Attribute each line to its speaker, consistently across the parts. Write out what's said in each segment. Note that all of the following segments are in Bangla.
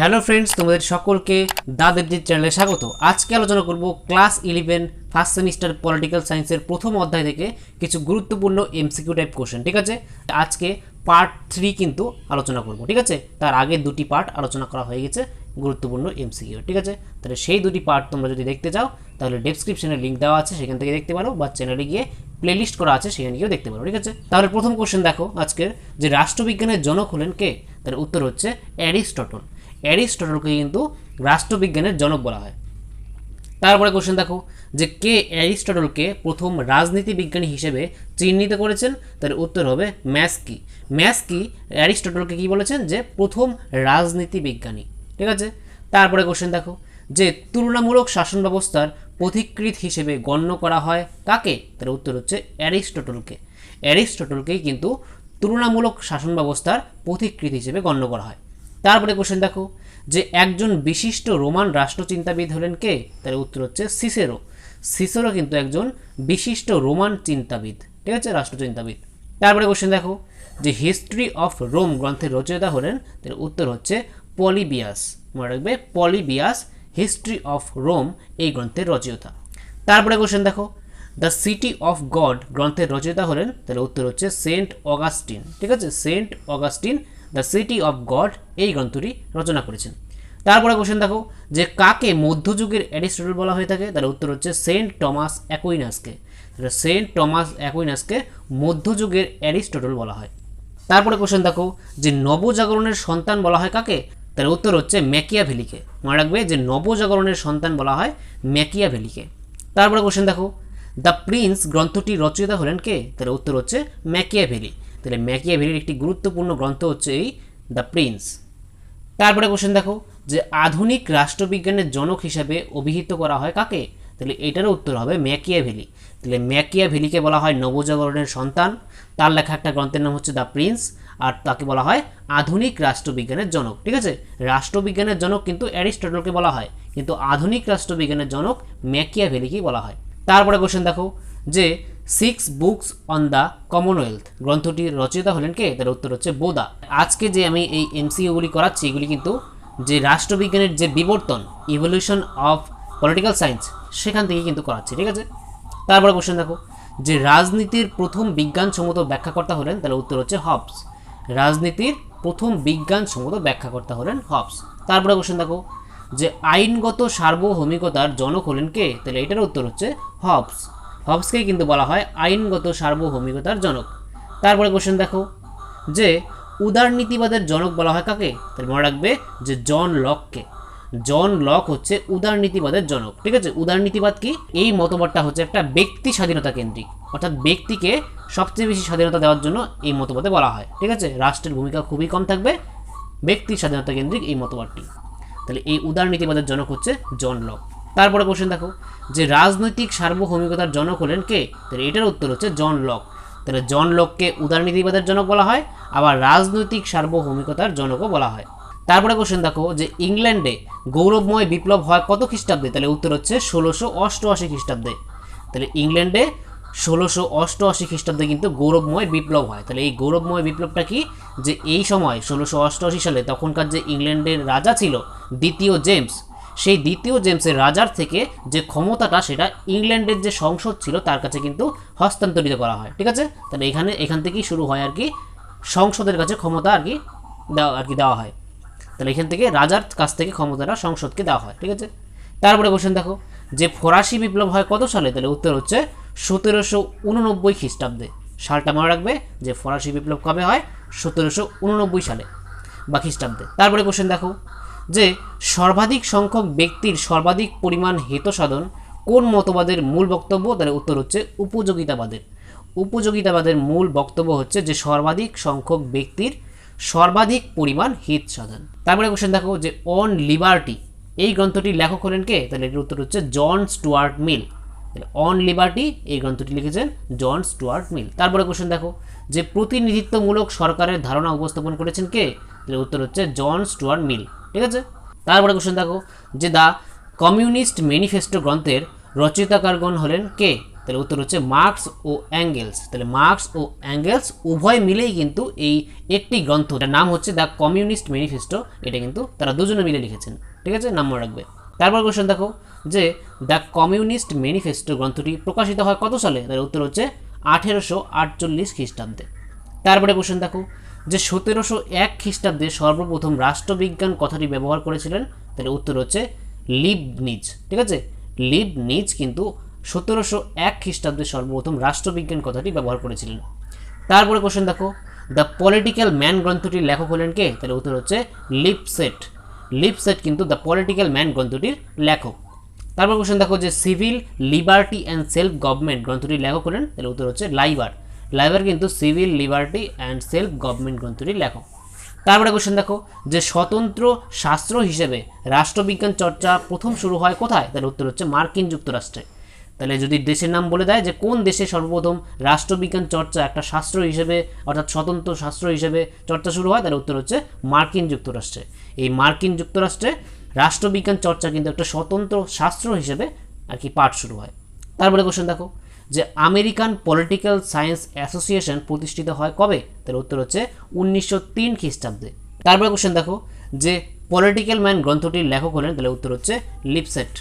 Speaker 1: হ্যালো ফ্রেন্ডস, তোমাদের সকলকে দা দেবজিৎ চ্যানেলে স্বাগত। আজকে আলোচনা করব class eleven, first semester political সায়েন্সের প্রথম অধ্যায় থেকে কিছু গুরুত্বপূর্ণ এমসিকিউ টাইপ কোশ্চেন, ঠিক আছে? আজকে পার্ট থ্রি কিন্তু আলোচনা করব, ঠিক আছে? তার আগে দুটি পার্ট আলোচনা করা হয়ে গেছে, গুরুত্বপূর্ণ এমসিকিউ, ঠিক আছে? তাহলে সেই দুটি পার্ট তোমরা যদি দেখতে চাও, তাহলে ডেসক্রিপশনে লিঙ্ক দেওয়া আছে, সেখান থেকে দেখতে পারো, বা চ্যানেলে গিয়ে প্লেলিস্ট করা আছে, সেখানে গিয়েও দেখতে পারো, ঠিক আছে? তাহলে প্রথম কোশ্চেন দেখো আজকের, যে রাষ্ট্রবিজ্ঞানের জনক হলেন কে? তার উত্তর হচ্ছে অ্যারিস্টটল। অ্যারিস্টটলকে কিন্তু রাষ্ট্রবিজ্ঞানের জনক বলা হয়। তারপরে কোশ্চেন দেখো, যে কে অ্যারিস্টটলকে প্রথম রাজনীতি বিজ্ঞানী হিসেবে চিহ্নিত করেছেন? তার উত্তর হবে ম্যাসকি। ম্যাসকি অ্যারিস্টটলকে কি বলেছেন? যে প্রথম রাজনীতি বিজ্ঞানী। ঠিক আছে? তারপরে কোশ্চেন দেখো, যে তুলনামূলক শাসন ব্যবস্থার পথিকৃৎ হিসেবে গণ্য করা হয় কাকে? তার উত্তর হচ্ছে অ্যারিস্টটলকে। অ্যারিস্টটলকেই কিন্তু তুলনামূলক শাসন ব্যবস্থার পথিকৃৎ হিসেবে গণ্য করা হয়। তারপরে কোশ্চেন দেখো, যে একজন বিশিষ্ট রোমান রাষ্ট্রচিন্তাবিদ হলেন কে? তার উত্তর হচ্ছে সিসেরো। সিসেরো কিন্তু একজন বিশিষ্ট রোমান চিন্তাবিদ, ঠিক আছে? রাষ্ট্রচিন্তাবিদ। তারপরে কোশ্চেন দেখো, যে হিস্ট্রি অফ রোম গ্রন্থের রচয়িতা হলেন, তার উত্তর হচ্ছে পলিবিয়াস। মনে রাখবে, পলিবিয়াস হিস্ট্রি অফ রোম এই গ্রন্থের রচয়িতা। তারপরে কোশ্চেন দেখো দ্য সিটি অফ গড গ্রন্থের রচয়িতা হলেন তাহলে উত্তর হচ্ছে সেন্ট অগাস্টিন, ঠিক আছে? Saint Augustine the city of God এই গ্রন্থটি রচনা করেছেন। তারপরে কোশ্চেন দেখো, যে কাকে মধ্যযুগের অ্যারিস্টটল বলা হয়ে থাকে? তার উত্তর হচ্ছে সেন্ট টমাস অ্যাকুইনাসকে। তাহলে সেন্ট টমাস অ্যাকুইনাসকে মধ্যযুগের অ্যারিস্টটল বলা হয়। তারপরে কোশ্চেন দেখো, যে নবজাগরণের সন্তান বলা হয় কাকে? তার উত্তর হচ্ছে ম্যাকিয়াভেলিকে। মনে রাখবে যে নবজাগরণের সন্তান বলা হয় ম্যাকিয়াভেলিকে। তারপরে কোশ্চেন দেখো দ্য প্রিন্স গ্রন্থটি রচয়িতা হলেন কে? তার উত্তর হচ্ছে ম্যাকিয়াভেলি। তাহলে ম্যাকিয়াভেলির একটি গুরুত্বপূর্ণ গ্রন্থ হচ্ছে এই দ্য প্রিন্স। তারপরে কোশ্চেন দেখো, যে আধুনিক রাষ্ট্রবিজ্ঞানের জনক হিসাবে অভিহিত করা হয় কাকে? তাহলে এটারও উত্তর হবে ম্যাকিয়াভেলি তাহলে ম্যাকিয়াভেলিকে বলা হয় নবজাগরণের সন্তান। তার লেখা একটা গ্রন্থের নাম হচ্ছে দ্য প্রিন্স, আর তাকে বলা হয় আধুনিক রাষ্ট্রবিজ্ঞানের জনক, ঠিক আছে? রাষ্ট্রবিজ্ঞানের জনক কিন্তু অ্যারিস্টটলকে বলা হয়, কিন্তু আধুনিক রাষ্ট্রবিজ্ঞানের জনক ম্যাকিয়াভেলিকেই বলা হয়। তারপরে কোশ্চেন দেখো, যে six books on the commonwealth গ্রন্থটির রচয়িতা হলেন কে? তার উত্তর হচ্ছে বোদা। আজকে যে আমি এই এমসিইউগুলি করাচ্ছি, এগুলি কিন্তু যে রাষ্ট্রবিজ্ঞানের যে বিবর্তন ইভলিউশন অফ পলিটিক্যাল সায়েন্স সেখান থেকে কিন্তু করাচ্ছি, ঠিক আছে? তারপরে কোশ্চেন দেখো। যে রাজনীতির প্রথম বিজ্ঞানসম্মত ব্যাখ্যাকর্তা হলেন তাহলে উত্তর হচ্ছে হবস রাজনীতির প্রথম বিজ্ঞানসম্মত ব্যাখ্যাকর্তা হলেন হবস তারপরে কোশ্চেন দেখো। যে আইনগত সার্বভৌমিকতার জনক হলেন কে? তাহলে এটার উত্তর হচ্ছে হবস হবসকেই কিন্তু বলা হয় আইনগত সার্বভৌমিকতার জনক। তারপরে কোশ্চেন দেখো, যে উদারনীতিবাদের জনক বলা হয় কাকে? তাহলে মনে রাখবে যে জন লককে। জন লক হচ্ছে উদারনীতিবাদের জনক, ঠিক আছে? উদারনীতিবাদ কি? এই মতবাদটা হচ্ছে একটা ব্যক্তি স্বাধীনতা কেন্দ্রিক। অর্থাৎ ব্যক্তিকে সবচেয়ে বেশি স্বাধীনতা দেওয়ার জন্য এই মতবাদে বলা হয়, ঠিক আছে? রাষ্ট্রের ভূমিকা খুবই কম থাকবে ব্যক্তি স্বাধীনতা কেন্দ্রিক এই মতবাদটি। তাহলে এই উদারনীতিবাদের জনক হচ্ছে জন লক। তারপরে কোশ্চেন দেখো, যে রাজনৈতিক সার্বভৌমিকতার জনক হলেন কে? তাহলে এটার উত্তর হচ্ছে জন লক। তাহলে জন লককে উদারনীতিবাদের জনক বলা হয়, আবার রাজনৈতিক সার্বভৌমিকতার জনকও বলা হয়। তারপরে কোশ্চেন দেখো, যে ইংল্যান্ডে গৌরবময় বিপ্লব হয় কত খ্রিস্টাব্দে? তাহলে উত্তর হচ্ছে ষোলোশো অষ্টআশি খ্রিস্টাব্দে। তাহলে ইংল্যান্ডে ষোলোশো অষ্টআশি খ্রিস্টাব্দে কিন্তু গৌরবময় বিপ্লব হয়। তাহলে এই গৌরবময় বিপ্লবটা কি? যে এই সময়, ষোলোশো অষ্টআশি সালে তখনকার যে ইংল্যান্ডের রাজা ছিল, দ্বিতীয় জেমস সেই দ্বিতীয় জেমসের রাজার থেকে যে ক্ষমতাটা, সেটা ইংল্যান্ডের যে সংসদ ছিল, তার কাছে কিন্তু হস্তান্তরিত করা হয়। ঠিক আছে? তাহলে এখানে, এখান থেকেই শুরু হয় আর কি। সংসদের কাছে ক্ষমতা আর কি দেওয়া, আর কি দেওয়া হয়। তাহলে এখান থেকে রাজার কাছ থেকে ক্ষমতাটা সংসদকে দেওয়া হয়। ঠিক আছে? তারপরে কোশ্চেন দেখো, যে ফরাসি বিপ্লব হয় কত সালে? তাহলে উত্তর হচ্ছে সতেরোশো উননব্বই খ্রিস্টাব্দে। সালটা মনে রাখবে যে ফরাসি বিপ্লব কবে হয়? সতেরোশো উননব্বই সালে বা খ্রিস্টাব্দে। তারপরে কোশ্চেন দেখো যে সর্বাধিক সংখ্যক ব্যক্তির সর্বাধিক পরিমাণ হিত সাধন কোন মতবাদের মূল বক্তব্য? তাহলে উত্তর হচ্ছে উপযোগিতাবাদের। উপযোগিতাবাদের মূল বক্তব্য হচ্ছে যে সর্বাধিক সংখ্যক ব্যক্তির সর্বাধিক পরিমাণ হিত সাধন তারপরে কোশ্চেন দেখো যে অন লিবার্টি এই গ্রন্থটি লেখক হলেন কে? তাহলে এর উত্তর হচ্ছে John Stuart Mill. On liberty এই গ্রন্থটি লিখেছেন জন স্টুয়ার্ট মিল। তারপরে কোশ্চেন দেখো যে প্রতিনিধিত্বমূলক সরকারের ধারণা উপস্থাপন করেছেন কে? তাহলে উত্তর হচ্ছে জন স্টুয়ার্ট মিল। ঠিক আছে? তারপরে কোশ্চেন দেখো, যে দ্য কমিউনিস্ট ম্যানিফেস্টো গ্রন্থের রচয়িতাকারগণ হলেন কে? তাহলে উত্তর হচ্ছে মার্কস ও অ্যাঙ্গেলস। তাহলে মার্কস ও অ্যাঙ্গেলস উভয় মিলেই কিন্তু এই একটি গ্রন্থ। যার নাম হচ্ছে দ্য কমিউনিস্ট ম্যানিফেস্টো। এটা কিন্তু তারা দুজনে মিলে লিখেছেন। ঠিক আছে? নাম মনে রাখবে। তারপর কোশ্চেন দেখো, যে দ্য কমিউনিস্ট ম্যানিফেস্টো গ্রন্থটি প্রকাশিত হয় কত সালে? তাহলে উত্তর হচ্ছে আঠেরোশো আটচল্লিশ খ্রিস্টাব্দে। তারপরে কোশ্চেন দেখো যে সতেরোশো এক খ্রিস্টাব্দে সর্বপ্রথম রাষ্ট্রবিজ্ঞান কথাটি ব্যবহার করেছিলেন, তাহলে উত্তর হচ্ছে লিব নিজ ঠিক আছে? লিব নিজ কিন্তু সতেরোশো এক খ্রিস্টাব্দে সর্বপ্রথম রাষ্ট্রবিজ্ঞান কথাটি ব্যবহার করেছিলেন। তারপরে কোশ্চেন দেখো। দ্য পলিটিক্যাল ম্যান গ্রন্থটির লেখক হলেন কে? তাহলে উত্তর হচ্ছে লিপসেট। লিপসেট কিন্তু দ্য পলিটিক্যাল ম্যান গ্রন্থটির লেখক। তারপর কোশ্চেন দেখো যে civil liberty and self government গ্রন্থটির লেখক হলেন, তাহলে উত্তর হচ্ছে লাইবার। লাইবার কিন্তু civil liberty and self government গ্রন্থটি লেখক তারপরে কোশ্চেন দেখো, যে স্বতন্ত্র শাস্ত্র হিসেবে রাষ্ট্রবিজ্ঞান চর্চা প্রথম শুরু হয় কোথায়? তাহলে উত্তর হচ্ছে মার্কিন যুক্তরাষ্ট্রে। তাহলে যদি দেশের নাম বলে দেয় যে কোন দেশে সর্বপ্রথম রাষ্ট্রবিজ্ঞান চর্চা একটা শাস্ত্র হিসেবে, অর্থাৎ স্বতন্ত্র শাস্ত্র হিসেবে চর্চা শুরু হয় তাহলে উত্তর হচ্ছে মার্কিন যুক্তরাষ্ট্রে। এই মার্কিন যুক্তরাষ্ট্রে রাষ্ট্রবিজ্ঞান চর্চা কিন্তু একটা স্বতন্ত্র শাস্ত্র হিসেবে আর কি পাঠ শুরু হয়। তারপরে কোশ্চেন দেখো যে আমেরিকান পলিটিক্যাল সায়েন্স অ্যাসোসিয়েশন প্রতিষ্ঠিত হয় কবে? তাহলে উত্তর হচ্ছে উনিশশো তিন খ্রিস্টাব্দে। তারপরে কোশ্চেন দেখো, যে পলিটিক্যাল ম্যান গ্রন্থটির লেখক হলেন, তাহলে উত্তর হচ্ছে লিপসেট।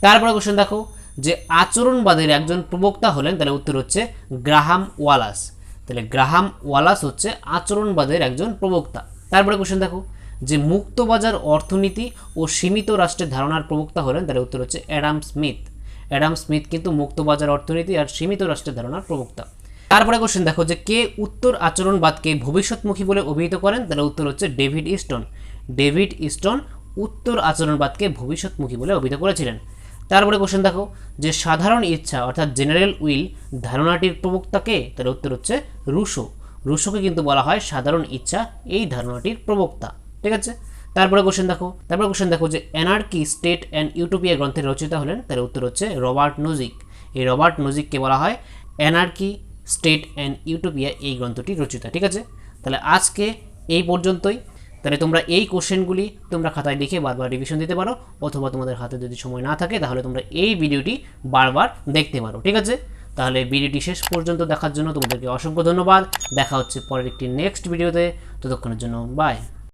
Speaker 1: তারপরে কোশ্চেন দেখো, যে আচরণবাদের একজন প্রবক্তা হলেন, তাহলে উত্তর হচ্ছে গ্রাহাম ওয়ালাস। তাহলে গ্রাহাম ওয়ালাস হচ্ছে আচরণবাদের একজন প্রবক্তা। তারপরে কোশ্চেন দেখো, যে মুক্তবাজার অর্থনীতি ও সীমিত রাষ্ট্রের ধারণার প্রবক্তা হলেন, তাহলে উত্তর হচ্ছে অ্যাডাম স্মিথ। অ্যাডাম স্মিথ কিন্তু মুক্তবাজার অর্থনীতি আর সীমিত রাষ্ট্রের ধারণার প্রবক্তা। তারপরে কোশ্চেন দেখো যে কে উত্তর আচরণবাদকে ভবিষ্যৎমুখী বলে অভিহিত করেন? তাহলে উত্তর হচ্ছে ডেভিড ইস্টন। ডেভিড ইস্টন উত্তর আচরণবাদকে ভবিষ্যৎমুখী বলে অভিহিত করেছিলেন। তারপরে কোশ্চেন দেখো যে সাধারণ ইচ্ছা অর্থাৎ জেনারেল উইল ধারণাটির প্রবক্তা কে? তার উত্তর হচ্ছে রুশো। রুশোকে কিন্তু বলা হয় সাধারণ ইচ্ছা, এই ধারণাটির প্রবক্তা। ঠিক আছে? তারপরে কোশ্চেন দেখো। তারপরে কোশ্চেন দেখো যে অ্যানার্কি স্টেট অ্যান্ড ইউটোপিয়া গ্রন্থের রচয়িতা হলেন, তার উত্তর হচ্ছে রবার্ট নজিক। এই রবার্ট নজিককে বলা হয় অ্যানার্কি স্টেট অ্যান্ড ইউটোপিয়া এই গ্রন্থটি রচিতা, ঠিক আছে? তাহলে আজকে এই পর্যন্তই। তাহলে তোমরা এই কোশ্চেনগুলি তোমরা খাতায় লিখে বারবার রিভিশন দিতে পারো, অথবা তোমাদের হাতে যদি সময় না থাকে, তাহলে তোমরা এই ভিডিওটি বারবার দেখতে পারো, ঠিক আছে? তাহলে ভিডিওটি শেষ পর্যন্ত দেখার জন্য তোমাদেরকে অসংখ্য ধন্যবাদ। দেখা হচ্ছে পরের একটি নেক্সট ভিডিওতে ততক্ষণের জন্য বাই